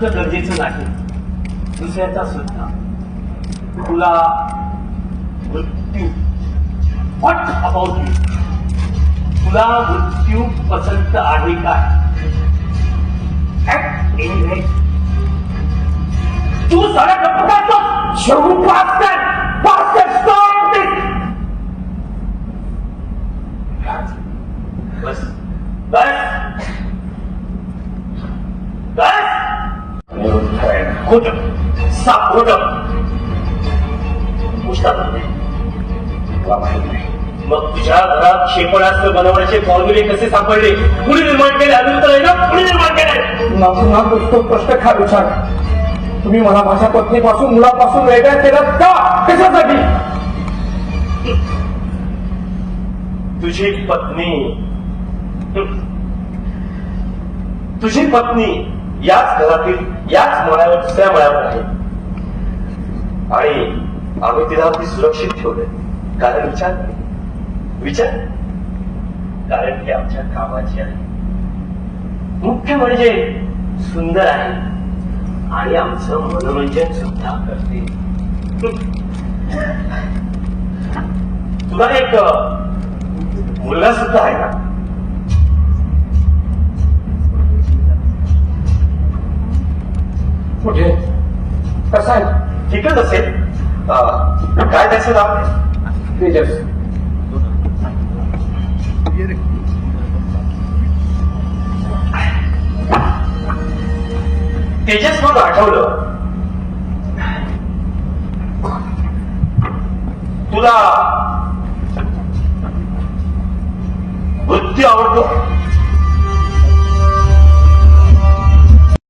नुसतं गरजेचं नाही. दुसऱ्याचा सुद्धा. तुला मृत्यू व्हॉट अबाउट यू तुला मृत्यू पसंत आहे काय At any rate, तू सारा गप्पा शेवू पास्टर पास्टर स्टॉप बस बस खोट साप नाही. मग तुझ्या घरात क्षेपणास्त्र बनवण्याचे फॉर्म्युले कसे सापडले? कुणी निर्माण केले? अजून तर आहे ना? कुणी निर्माण केले? पुन्हा तो प्रश्न खा विचार. तुम्ही मला माझ्या पत्नीपासून मुलापासून वेगळ्या केलं का? कशासाठी? तुझी पत्नी. तुझी पत्नी. याच घरातील याच मळ्यावर दुसऱ्या मळ्यावर आहे. आणि आम्ही तिला अगदी सुरक्षित ठेवलंय. कारण विचार विचार कारण ती आमच्या कामाची आहे. मुख्य म्हणजे सुंदर आहे. आणि आमचं मनोरंजन सुद्धा करते. तुला एक मुलगा सुद्धा आहे ना? म्हणजे कसं आहे? ठीकच असेल. काय त्याचं नाव? तेजस. तेजस मग आठवलं. तुला बुद्धी आवडतो?